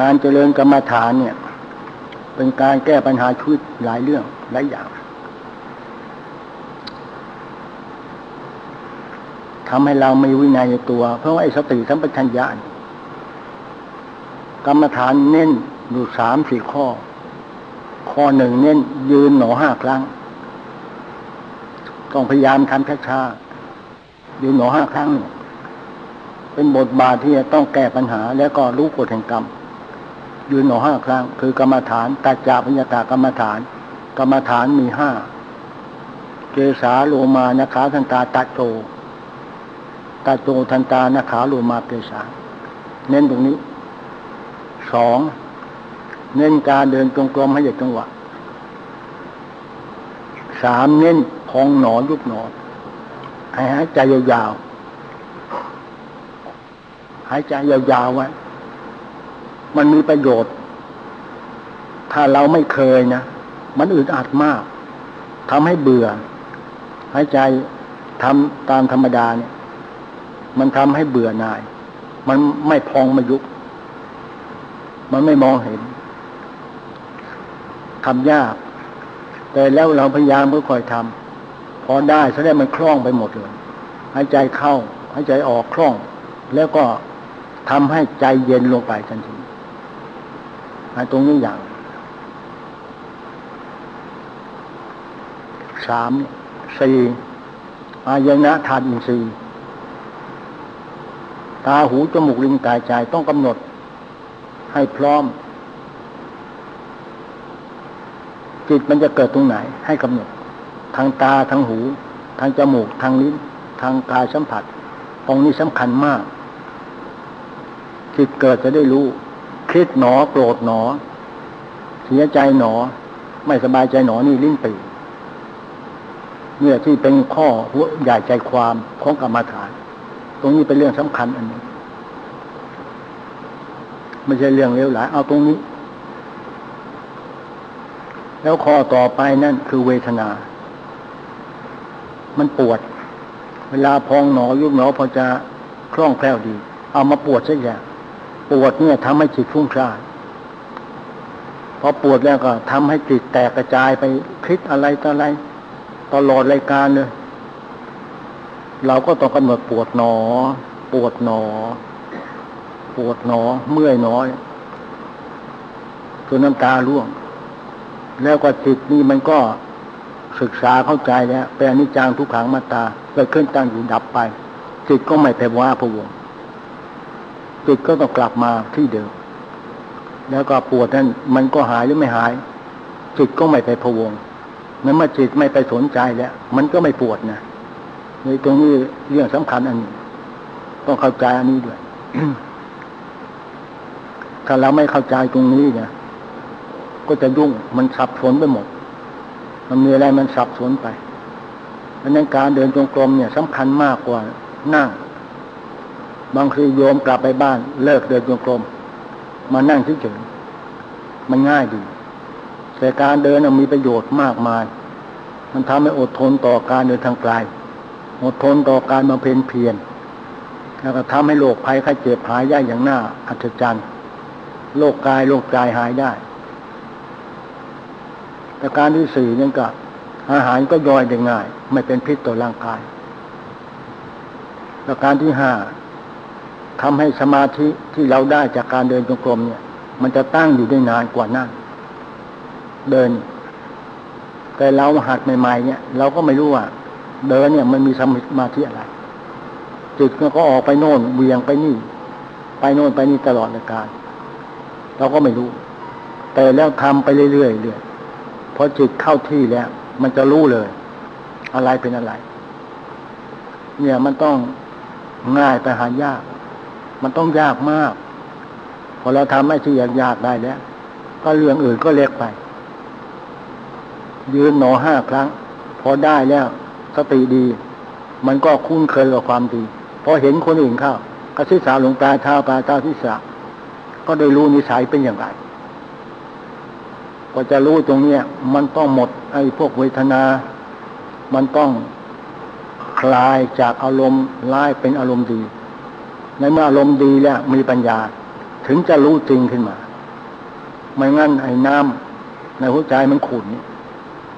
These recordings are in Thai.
การเจริญกรรมฐานเนี่ย เป็นการแก้ปัญหาชีวิตหลายเรื่องหลายอย่างทำให้เรามีวินัยในตัว เพราะว่าไอ้สติสัมปชัญญะกรรมฐานเน้นอยู่สามสี่ข้อ ข้อหนึ่งเน้น ยืนหนอห้าครั้ง ต้องพยายามทำช้าๆยืนหนอห้าครั้งเนี่ยเป็นบทบาทที่จะต้องแก้ปัญหา แล้วก็รู้กฎแห่งกรรม ยืนหนอห้าครั้ง คือกรรมฐานตาจาพญาตากรรมฐาน กรรมฐานมีห้าเกสาโลมานาขาทันตาตาโจตาโจทันตานาขาโลมาเกสาเน้นตรงนี้สองเน้นการเดินจงกรมให้เหยียดจังหวะสามเน้นพองหนอยุบหนอให้หายใจยาวๆหายใจยาวๆไว้ มันมีประโยชน์ ถ้าเราไม่เคยนะมันอึดอัดมากทำให้เบื่อหายใจทำตามธรรมดาเนี่ย มันทำให้เบื่อหน่าย มันไม่พองม่ยุบมันไม่มองเห็นทำยาก แต่แล้วเราพยายามค่อยทำพอได้แสดงมันคล่องไปหมดเลยหายใจเข้าหายใจออกคล่อง แล้วก็ทำให้ใจเย็นลงไปทันที ตรงนี้อย่างสามสี่อายนะธาตุอินทรีย์ตาหูจมูกลิ้นกายใจต้องกำหนด ให้พร้อม จิตมันจะเกิดตรงไหน ให้กำหนด ทางตาทางหู ทางจมูก ทางลิ้น ทางกายสัมผัส ตรงนี้สำคัญมาก จิตเกิดจะได้รู้ คิดหนอโกรธหนอ เสียใจหนอ ไม่สบายใจหนอนี่ลิ้นปีเนี่ยที่เป็นข้อหัวใหญ่ใจความของกรรมฐาน ตรงนี้เป็นเรื่องสำคัญอันนี้ไม่ใช่เรื่องเลวหลายเอาตรงนี้ แล้วข้อต่อไปนั่นคือเวทนา มันปวด เวลาพองหนอยุบหนอพอจะคล่องแคล่วดี เอามาปวดสักอย่าง ปวดเนี่ยทำให้จิตฟุ้งซ่านพอปวดแล้วก็ทำให้จิตแตกกระจายไปคิดอะไรต่ออะไร ตลอดรายการเลยเราก็ต้องกำหนดปวดหนอ ปวดหนอ ปวดหนอ เมื่อยหนอจนน้ำตาร่วง แล้วก็จิตนี่มันก็ศึกษาเข้าใจแล้วแปลนิจจังทุกขังมาตาเกิดขึ้นตั้งอยู่ดับไป จิตก็ไม่ไปว่าพวง จิตก็ต้องกลับมาที่เดิม แล้วก็ปวดนั้นมันก็หายหรือไม่หาย จิตก็ไม่ไปพวงนั้นเมื่อจิตไม่ไปสนใจแล้ว มันก็ไม่ปวดนะในตรงนี้เรื่องสำคัญอันนี้ต้องเข้าใจอันนี้ด้วยถ้าเราไม่เข้าใจตรงนี้เนี่ยก็จะยุ่งมันสับสนไปหมด มันมีอะไรมันสับสนไปเพราะนั้นการเดินจงกรมเนี่ยสำคัญมากกว่านั่ง บางทีโยมกลับไปบ้าน เลิกเดินจงกรมมานั่งเฉยๆมันง่ายดี แต่การเดินมีประโยชน์มากมาย มันทำให้อดทนต่อการเดินทางไกล อดทนต่อการมาเพนเพียรแล้วก็ทำให้โรคภัยไข้เจ็บหายได้อย่างน่าอัศจรรย์โรคกายโรคใจหายได้แต่การที่สี่นั่นก็อาหารก็ย่อยได้ง่าย ไม่เป็นพิษต่อร่างกาย ประการที่ห้า ทำให้สมาธิที่เราได้จากการเดินจงกรมเนี่ย มันจะตั้งอยู่ได้นานกว่านั่งเดิน แต่เราหัดใหม่ๆเนี่ย เราก็ไม่รู้ว่า เดินเนี่ย มันมีสมาธิอะไรจิตก็ออกไปโน่นเวียงไปนี่ ไปโน่นไปนี่ตลอดการ เราก็ไม่รู้ แต่แล้วทำไปเรื่อยๆเรื่อยพอจิตเข้าที่แล้ว มันจะรู้เลย อะไรเป็นอะไร เนี่ยมันต้องง่ายแต่หายาก มันต้องยากมาก พอเราทำให้ที่ยากๆได้แล้ว ก็เรื่องอื่นก็เล็กไป ยืนหนอห้าครั้ง พอได้แล้วสติดี มันก็คุ้นเคยกับความดี พอเห็นคนอื่นเข้ากระซิสาหลวงตาเท้าปลาเท้าที่สาก็ได้รู้นิสัยเป็นอย่างไรก็จะรู้ตรงเนี้ย มันต้องหมด ไอ้พวกเวทนา มันต้องคลายจากอารมณ์ร้ายเป็นอารมณ์ดี ในเมื่ออารมณ์ดีแล้วมีปัญญา ถึงจะรู้จริงขึ้นมา ไม่งั้นไอ้น้ำในหัวใจมันขุ่น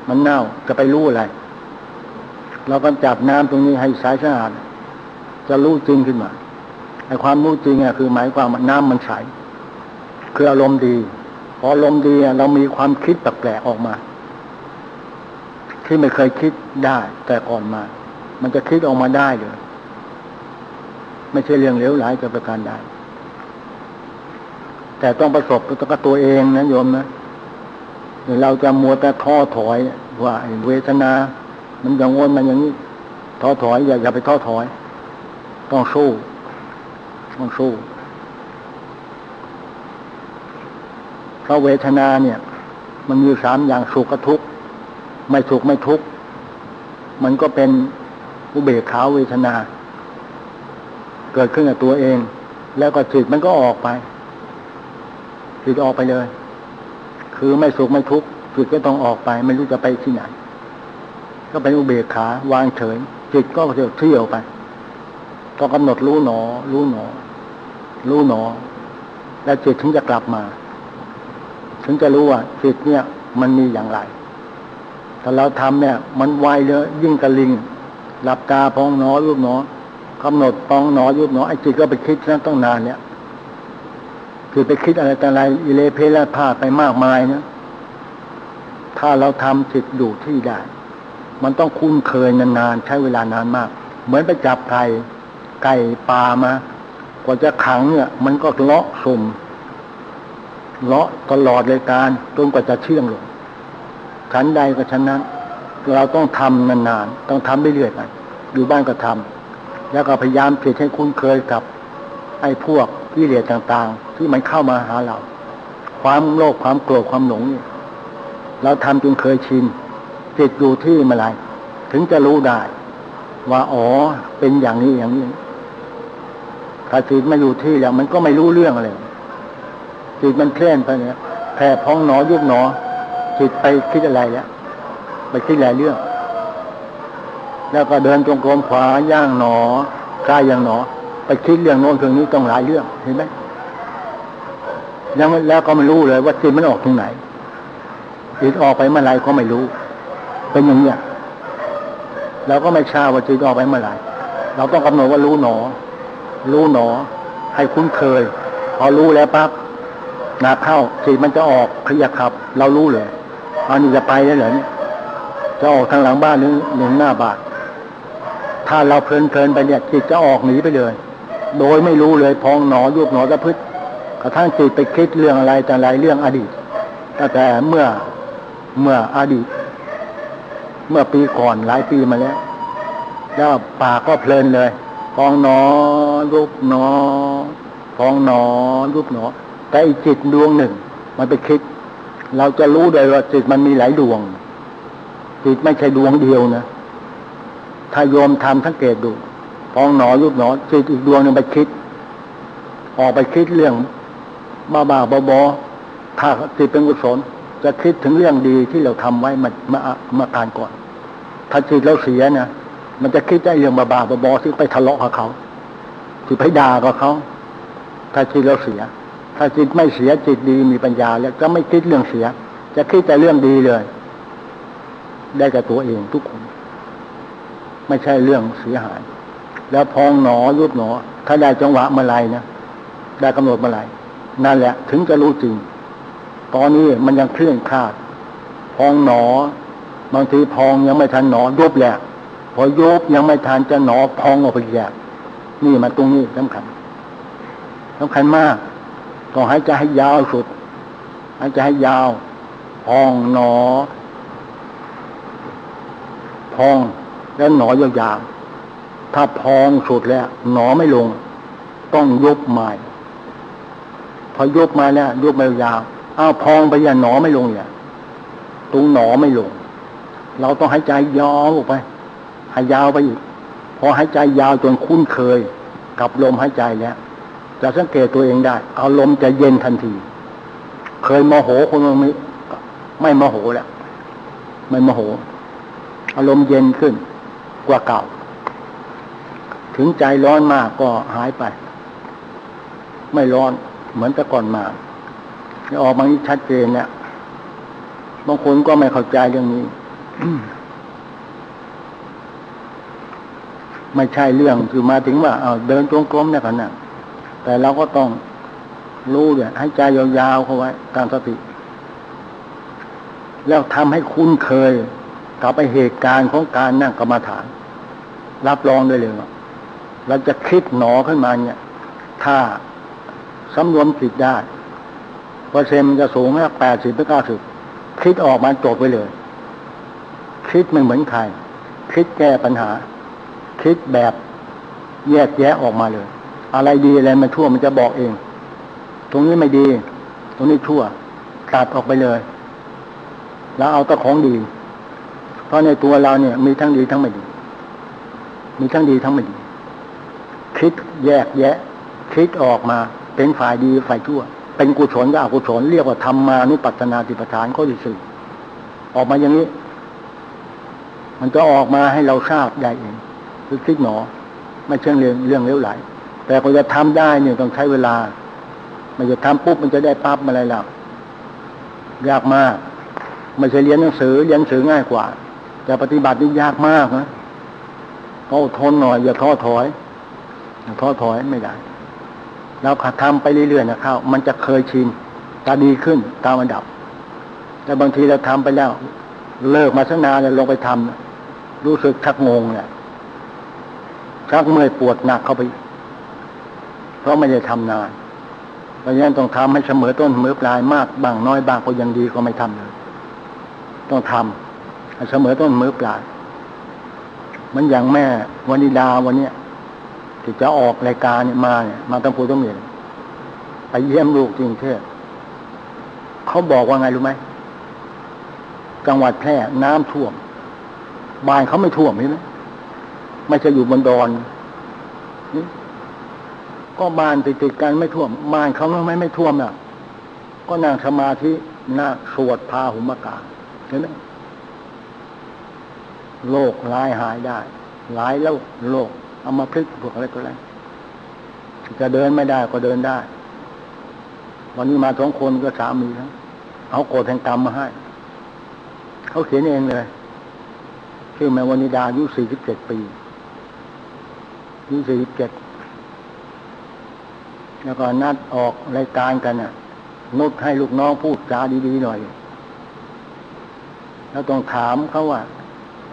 มันเน่าจะไปรู้อะไร เราก็จับน้ำตรงนี้ให้ใสสะอาดจะรู้จริงขึ้นมาไอ้ความรู้จริงอะคือ หมายความว่าน้ำมันใสคืออารมณ์ดี พออารมณ์ดีเรามีความคิดแปลกๆออกมา ที่ไม่เคยคิดได้แต่ก่อนมา มันจะคิดออกมาได้เลย ไม่ใช่เรื่องเลวร้ายจะประการใดแต่ต้องประสบกับตัวเองนะโยมนะเราจะมัวแต่ท้อถอยว่าเวทนา มันอย่างงนมันอย่างนี้ท้อถอยอย่าอย่าไปท้อถอย ต้องสู้ต้องสู้เพราะเวทนาเนี่ย มันมีสามอย่างสุขกับทุกข์ไม่สุขไม่ทุกข์มันก็เป็นอุเบกขาเวทนา กิดขึ้นกับตัวเอง แล้วก็จิตมันก็ออกไปจิตออกไปเลย คือไม่สุขไม่ทุกข์จิตก็ต้องออกไป ไม่รู้จะไปที่ไหน ก็เป็นอุเบกขาวางเฉยจิตก็เที่ยวไปต้องกำหนดรู้หนอ รู้หนอ รู้หนอ แล้วจิตถึงจะกลับมา ถึงจะรู้ว่าจิตเนี่ย มันมีอย่างไรถ้าเราทำเนี่ย มันไวเลยยิ่งกระลิงหลับตาพองหนอยุบหนอ กำหนดพองหนอยุบหนอไอ้จิตก็ไปคิดนั้นต้องนานเนี่ยคือไปคิดอะไรแต่อะไรอิเลเพลพาไปมากมายนะถ้าเราทำจิตดูที่ได้ มันต้องคุ้นเคยนานๆใช้เวลานานมาก เหมือนไปจับไก่ไก่ปลามากว่าจะขังเนี่ย มันก็เลาะสุ่มเลาะตลอดเลยการจนกว่าจะเชื่องลงชั้นใดก็ชั้นนั้น เราต้องทำนานๆต้องทำเรื่อยๆไปอยู่บ้านก็ทำ แล้วก็พยายามผิดให้คุ้นเคยกับ ไอ้พวกกิเลสต่างๆ ที่มันเข้ามาหาเรา ความโลภความโกรธความหลงนี่เราทำจนเคยชินจิตอยู่ที่เมื่อไรถึงจะรู้ได้ ว่าอ๋อเป็นอย่างนี้อย่างนี้ถ้าจิตไม่อยู่ที่แล้วมันก็ไม่รู้เรื่องอะไรจิตมันเคลื่อนไปเนี่ยแผ่พองหนอยุบหนอจิตไปคิดอะไรแล้วไปคิดหลายเรื่อง แล้วก็เดินจงกรมขวาย่างหนอกายย่างหนอ ไปคิดเรื่องโน้นเรื่องนี้ต้องหลายเรื่องเห็นไหมยังแล้วก็ไม่รู้เลยว่าจิตมันออกตรงไหนจิตออกไปเมื่อไรก็ไม่รู้ เป็นอย่างเนี้ยเราก็ไม่ทราบว่าจิตออกไปเมื่อไรเราต้องกำหนดว่ารู้หนอ รู้หนอ ให้คุ้นเคย พอรู้แล้วปั๊บนาเข้าจิตมันจะออกขยับขับ เรารู้เลยอันนี้จะไปได้เหรอเนี่ยจะออกทางหลังบ้านหรือหนึ่งหน้าบาท ถ้าเราเพลินเพลินไปเนี่ยจิตจะออกหนีไปเลย โดยไม่รู้เลยพองหนอยุบหนอจะพึ่กระทั่งจิตไปคิดเรื่องอะไรแต่อะไรเรื่องอดีตตั้งแต่เมื่อเมื่ออดีต เมื่อปีก่อนหลายปีมาแล้ว แล้วปากก็เพลินเลยพองหนอยุบหนอพองหนอยุบหนอ แต่อีจิตดวงหนึ่ง มันไปคิด เราจะรู้เลยว่าจิตมันมีหลายดวง จิตไม่ใช่ดวงเดียวนะ ถ้าโยมทำสังเกตดูพองหนอยุบหนอจิตอีกดวงหนึ่งไปคิด ออกไปคิดเรื่องบ้าบ้าบอบอถ้าจิตเป็นกุศลจะคิดถึงเรื่องดีที่เราทำไว้มามามาการก่อน ถ้าจิตเราเสียนะมันจะคิดได้เรื่องบ้าบ้าบอบอที่ไปทะเลาะกับเขาที่ไปด่ากับเขาถ้าจิตเราเสีย ถ้าจิตไม่เสียจิตดีมีปัญญา แล้วจะไม่คิดเรื่องเสีย จะคิดแต่เรื่องดีเลย ได้กับตัวเองทุกคน ไม่ใช่เรื่องเสียหาย แล้วพองหนอยุบหนอ ถ้าได้จังหวะเมื่อไรนะได้กำหนดเมื่อไรนั่นแหละ ถึงจะรู้จริง ตอนนี้มันยังเคลื่อนคลาด พองหนอ บางทีพองยังไม่ทันหนอยุบแหละพอยุบยังไม่ทันจะหนอพองออกไปแยกนี่มาตรงนี้สำคัญสำคัญมากต้องหายใจให้ยาวสุดหายใจให้ยาว พองหนอ พอง แล้วหนอยาวๆ ถ้าพองสุดแล้ว หนอไม่ลง ต้องยุบใหม่พอยุบมาแล้วยุบมายาวอ้าวพองไปอย่าหนอไม่ลงอย่าตรงหนอไม่ลง เราต้องหายใจยาวออกไปหายยาวไปอีกพอหายใจยาวจนคุ้นเคย กับลมหายใจแล้วจะสังเกตตัวเองได้ อาลมณ์จะเย็นทันที เคยโมโหคนไม่ไม่โมโหแล้ว ไม่โมโห อารมณ์เย็นขึ้น กว่าเก่า ถึงใจร้อนมากก็หายไป ไม่ร้อนเหมือนแต่ก่อนมาออกมานี้ชัดเจนเนี่ยบางคนก็ไม่เข้าใจเรื่องนี้ ไม่ใช่เรื่องคือมาถึงว่าเอาเดินจงกรมเนี่ยกันนะแต่เราก็ต้องรู้เนี่ยให้ใจยาวๆเข้าไว้ตามสติ แล้วทำให้คุ้นเคย กับไปเหตุการณ์ของการนั่งกรรมาฐาน รับรองได้เลยว่าเราจะคิดหนอขึ้นมาเนี่ย ถ้าสำรวมจิตได้เปอร์เซ็นต์มันจะสูงแค่แปดสิบถึงเก้าสิบคิดออกมาจบไปเลย คิดไม่เหมือนใคร คิดแก้ปัญหา คิดแบบแยกแยะออกมาเลย อะไรดีอะไรไม่ชั่วมันจะบอกเอง ตรงนี้ไม่ดี ตรงนี้ชั่วตัดออกไปเลย แล้วเอาแต่ของดี เพราะในตัวเราเนี่ย มีทั้งดีทั้งไม่ดี มีทั้งดีทั้งไม่ดี คิดแยกแยะ คิดออกมา เป็นฝ่ายดีฝ่ายชั่ว เป็นกุศลกับอกุศลเรียกว่าธรรมานุปัสสนาติปทานข้อที่สี่ออกมาอย่างนี้ มันจะออกมาให้เราทราบได้เองคือคิดหนอ ไม่เชื่อเรื่องเรื่องเลี้ยวไหล แต่พอจะทำได้เนี่ยต้องใช้เวลา มันจะทำปุ๊บมันจะได้ปั๊บอะไรแล้วยากมากไม่ใช่เรียนหนังสือเรียนหนังสือง่ายกว่า แต่ปฏิบัตินี่ยากมากนะก็อดทนหน่อยอย่าท้อถอยอย่าท้อถอยไม่ได้เราขัดทำไปเรื่อยๆนะข้าวมันจะเคยชินตาดีขึ้นตามระดับ แต่บางทีเราทำไปแล้ว เลิกมาสักนานแล้วลงไปทำรู้สึกชักงงเนี่ยชักเมื่อยปวดหนักเข้าไป เพราะไม่ได้ทำนานเพราะฉะนั้นต้องทำให้เสมอต้นเสมอปลายมากบางน้อยบางก็ยังดีก็ไม่ทำเลยต้องทำให้ เสมอต้นเสมอปลายมันอย่างแม่วันิดาวันเนี้ยที่จะออกรายการเนี่ยมาเนี่ยมาตั้งปูตั้งเมียไปเยี่ยมลูกจริงเทศเขาบอกว่าไงรู้ไหมจังหวัดแพร่น้ำท่วมบ้านเขาไม่ท่วมใช่ไหมไม่ใช่อยู่บนดอนนี่ก็บ้านติดๆกันไม่ท่วมบ้านเขาทำไมไม่ท่วมน่ะ ก็นั่งสมาธินั่งสวดพาหุมกาเห็นไหม โรคร้ายหายได้ หลายแล้วโรคเอามาพลิกพวกอะไรก็แล้วจะเดินไม่ได้ก็เดินได้ วันนี้มาสองคนก็สามีแล้วเอาโกรธแห่งกรรมมาให้ เขาเขียนเองเลยชื่อแม่วนิดาอายุสี่สิบเจ็ดปีอายุสี่สิบเจ็ดแล้วก็นัดออกรายการกันน่ะนุดให้ลูกน้องพูดจาดีๆหน่อย แล้วต้องถามเขาว่า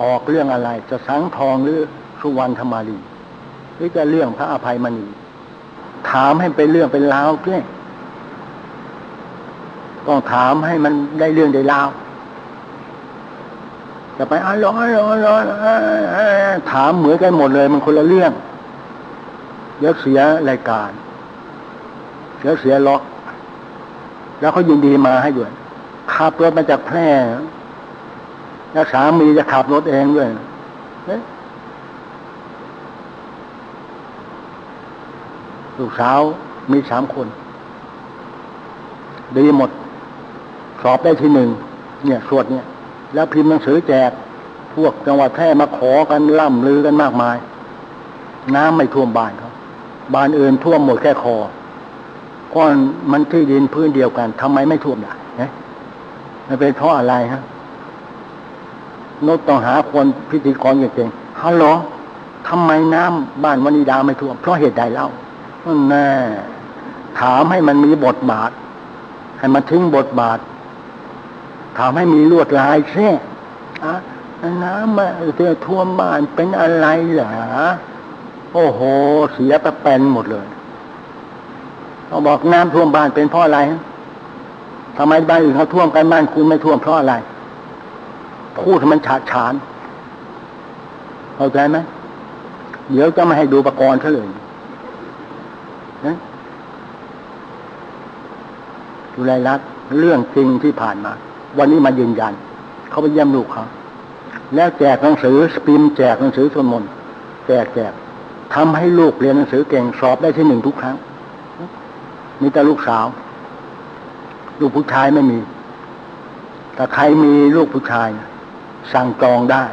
ออกเรื่องอะไร จะสังทองหรือสุวรรณธรรมารีหรือจะเรื่องพระอภัยมณีถามให้เป็นเรื่องเป็นราวเพื่อต้องถามให้มันได้เรื่องได้ราวจะไปอ๋อร้อนร้อนร้อนถามเหมือนกันหมดเลย มันคนละเรื่องเดี๋ยวเสียรายการเดี๋ยวเสียล็อก แล้วเขายินดีมาให้ด้วยขับรถมาจากแพร่ แล้วสามีจะขับรถเองด้วยลูกสาวมีสามคน ดีหมด สอบได้ที่หนึ่งเนี่ยสวดเนี่ย แล้วพิมพ์หนังสือแจก พวกจังหวัดแพร่มาขอกันล่ำลือกันมากมาย น้ำไม่ท่วมบ้านเขาบ้านอื่นท่วมหมดแค่คอก้อนมันที่ดินพื้นเดียวกันทำไมไม่ท่วมได้เนี่ยมันเป็นเพราะอะไรฮะ นกต้องหาคนพิธีกรเก่งๆฮัลโหลทำไมน้ำบ้านวนิดาไม่ท่วมเพราะเหตุใดเล่าแน่ถามให้มันมีบทบาท ให้มันทิ้งบทบาท ถามให้มีลวดลายเช่อะน้ำมาเจอท่วมบ้านเป็นอะไรเหรอโอ้โห เสียไปเป็นหมดเลยเขาบอกน้ำท่วมบ้านเป็นเพราะอะไรทำไมบ้านอื่นเขาท่วมกันบ้านคุณไม่ท่วมเพราะอะไร พูดมันฉาดฉานเข้าใจไหมเดี๋ยวจะไม่ให้ดูประกรณ์เฉลยนะดูแลรักเรื่องจริงที่ผ่านมา วันนี้มายืนยัน เขาไปเยี่ยมลูกเขาแล้วแจกหนังสือสปิมแจกหนังสือสวดมนต์แจกแจกทำให้ลูกเรียนหนังสือเก่งสอบได้ที่หนึ่งทุกครั้งมีแต่ลูกสาว ลูกผู้ชายไม่มี แต่ใครมีลูกผู้ชาย สั่งจองได้